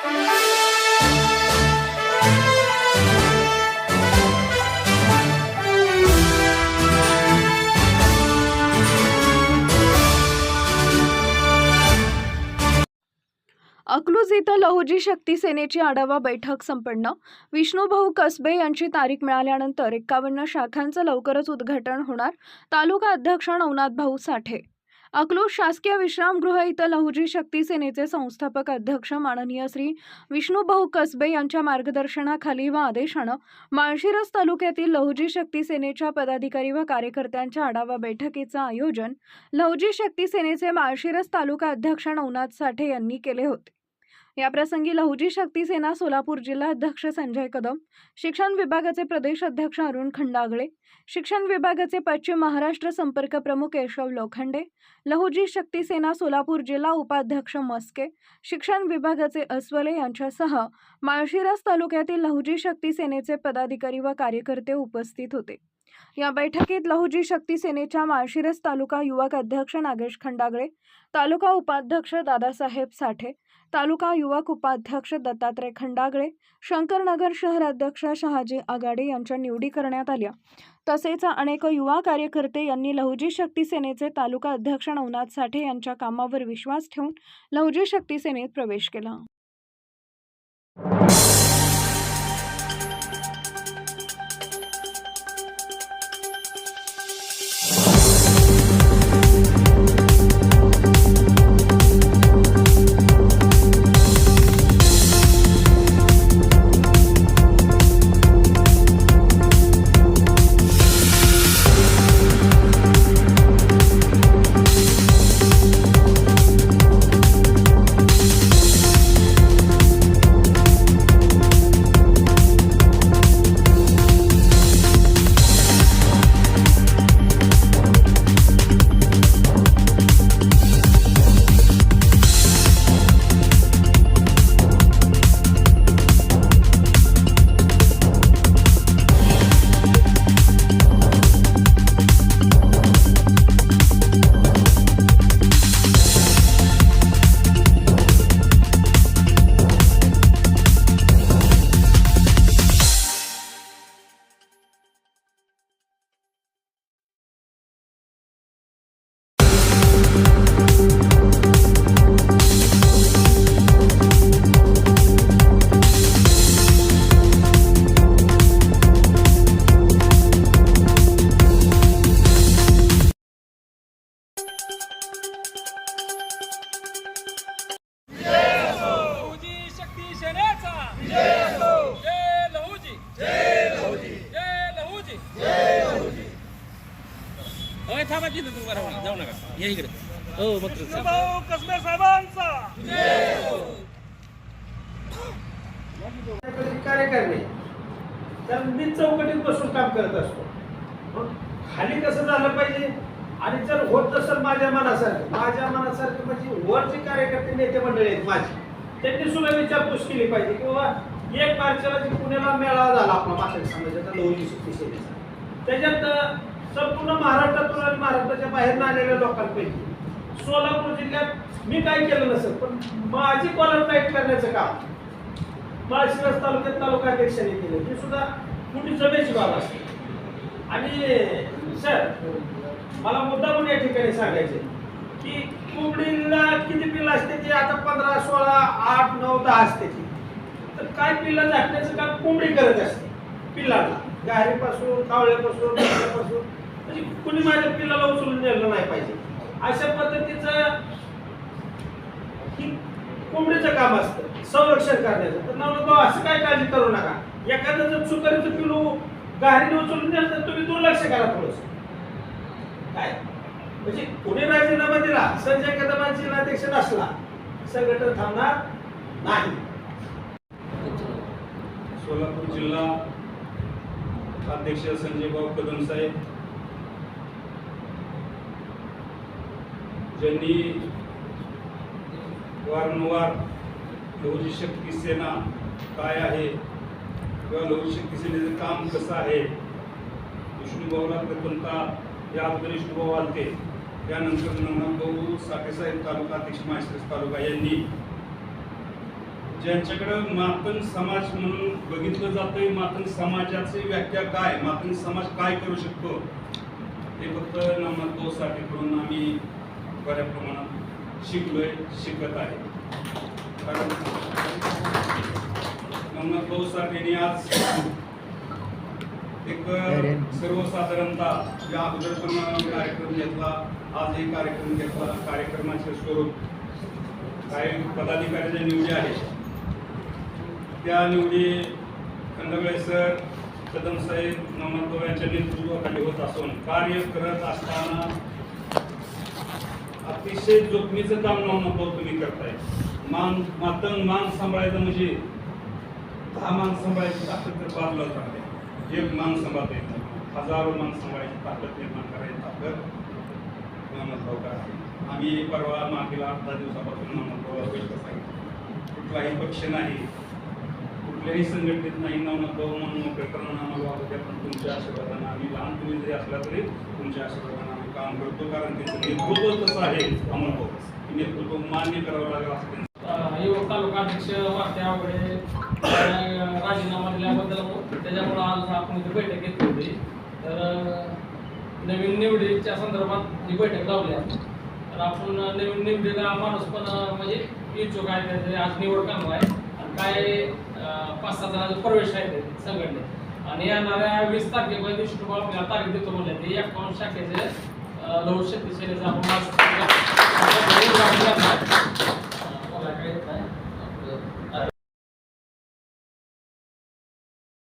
अकलूज इथं लहुजी शक्ती सेनेची आढावा बैठक संपन्न. विष्णूभाऊ कसबे यांची तारीख मिळाल्यानंतर एक्कावन्न शाखांचं लवकरच उद्घाटन होणार. तालुका अध्यक्ष नवनाथ भाऊ साठे. अकलूज शासकीय विश्रामगृह इथं लहुजी शक्ती सेनेचे संस्थापक अध्यक्ष माननीय श्री विष्णूभाऊ कसबे यांच्या मार्गदर्शनाखाली व आदेशानं माळशिरस तालुक्यातील लहुजी शक्ती सेनेच्या पदाधिकारी व कार्यकर्त्यांच्या आढावा बैठकीचं आयोजन लहुजी शक्ती सेनेचे माळशिरस तालुका अध्यक्ष नवनाथ साठे यांनी केले होते. याप्रसंगी लहुजी शक्ती सेना सोलापूर जिल्हा अध्यक्ष संजय कदम शिक्षण विभागाचे प्रदेश अध्यक्ष अरुण खंडागळे शिक्षण विभागाचे पश्चिम महाराष्ट्र संपर्क प्रमुख केशव लोखंडे लहुजी शक्ती सेना सोलापूर जिल्हा उपाध्यक्ष मस्के शिक्षण विभागाचे अस्वले यांच्यासह माळशिरस तालुक्यातील लहुजी शक्ती सेनेचे पदाधिकारी व कार्यकर्ते उपस्थित होते. या बैठकीत लहुजी शक्ती सेनेच्या माळशिरस तालुका युवक अध्यक्ष नागेश खंडागळे तालुका उपाध्यक्ष दादासाहेब साठे तालुका युवक उपाध्यक्ष दत्तात्रय खंडागळे शंकरनगर शहराध्यक्ष शहाजी आघाडे यांच्या निवडी करण्यात आल्या. तसेच अनेक युवा कार्यकर्ते यांनी लहुजी शक्ती सेनेचे तालुका अध्यक्ष नवनाथ साठे यांच्या कामावर विश्वास ठेवून लहुजी शक्ती सेनेत प्रवेश केला. जाऊ नका या इकडे हो कसबे साहेबांचा कार्य करणे तर मी चौकटीत बसून काम करत असतो. मग खाली कसं झालं पाहिजे? आणि जर होत नसेल माझ्या मनासारखं माझ्या मनासारखं म्हणजे वर जे कार्यकर्ते नेते मंडळी आहेत माझी त्यांनी सुद्धा विचारपूस केली पाहिजे की बाबा एक मार्चला जे पुण्याला मेळावा झाला आपला माथाडी समाजाचा लोणी सुट्टी त्याच्यात अं, पूर्ण महाराष्ट्रातून आणि महाराष्ट्राच्या बाहेर आलेल्या लोकांपैकी. सोलापूर जिल्ह्यात मी काय केलं नसेल पण माझी कॉलर टाईट करण्याचं काम. माळशिरस तालुक्यात तालुका अध्यक्षांनी केलं. ही सुद्धा मोठी जमेची बाब असते. आणि सर मला मुद्दा म्हणून या ठिकाणी सांगायचे की कोंबडीला किती पिल्लं असते ती? आता पंधरा सोळा आठ नऊ दहा असते ती. तर काय पिल्ला झाकण्याचं काम कोंबडी करत असते? पिल्लाला गारीपासून कावळ्यापासून म्हणजे कुणी माझ्या पिल्लाला उचलून नेलं नाही पाहिजे. अशा पद्धतीचं कोंबडीचं काम असतं संरक्षण करण्याचं. तर नवनाथ असं काय काळजी करू नका. एखादं जर चुकारीचं पिलू गाडीने उचलून नेलं तर तुम्ही दुर्लक्ष करा थोडस काय? म्हणजे पुणे राजीनामा दिला संजय कदमांची अध्यक्ष नसला संघटन थांबणार नाही. सोलापूर जिल्हा अध्यक्ष संजय भाऊ कदम साहेब ज्यांनी वारंवार लहुजी शक्ती सेना काय आहे किंवा लहुजी शक्ती सेनेचं काम कसं आहे विष्णूभाऊला प्रथमतः या अगोदर विष्णुभाऊ आलते. त्यानंतर नवनाथ साखेसाहेब साठेसाहेब तालुका अध्यक्ष माहेश्वरस तालुका यांनी ज्यांच्याकडं मातन समाज म्हणून बघितलं जातंय मातन समाजाची व्याख्या काय मातन समाज काय करू शकतो हे फक्त साठी करून आम्ही बऱ्या प्रमाणात शिकलोय शिकत आहे. कारण भाऊ नमतोसाठी आज एक सर्वसाधारणतः या अगोदर पण कार्यक्रम घेतला आज एक कार्यक्रम घेतला. कार्यक्रमाचे स्वरूप काही पदाधिकाऱ्याच्या निवडी आहेत. त्या निवडी खंडगळे सर कदम साहेब नवनाथ यांच्या नेतृत्वाखाली होत असून कार्य करत असताना अतिशय जोखमीचं काम नवनाथ तुम्ही करताय. मान मातंग मान सांभाळायचं म्हणजे दहा मान सांभाळायची ताकद तर बाजूला चांगली एक मान सांभाळता येत हजारो मान सांभाळायची ताकद निर्माण करायची ताकद आहे. आम्ही परवा मागील आठ दहा दिवसापासून नवनाथ भाऊ गोष्ट सांगितली कुठलाही पक्ष नाही कुठल्याही संघटनेत नाही नवनाथ म्हणून मोकळे करणं आम्हाला वाटत पण तुमच्या आशीर्वादानं आम्ही लहान तुम्ही जरी असला तरी तुमच्या आशीर्वादानं काम करतो कारण त्याचं नेतृत्व तसं आहे अमोल भाऊ नेतृत्व मान्य करावं लागेल असं त्यांचं युवक तालुका अध्यक्ष वाटते आवडे राजीनामा दिल्याबद्दल त्याच्यामुळं आज आपण इथे बैठक घेतली होती. तर नवीन निवडीच्या संदर्भात ही बैठक लावली आहे. तर आपण नवीन निवडीला माणूस पण म्हणजे इच्छुक आहे त्याचे आज निवड करणार आहे आणि काय पाच सहा जणांचे प्रवेश आहे संघटनेत. आणि येणाऱ्या वीस तारखेपर्यंत विष्णू आपल्याला तारीख देतो म्हणले ते एकावन्न शाखेचे अ, लघु शक्ती आपण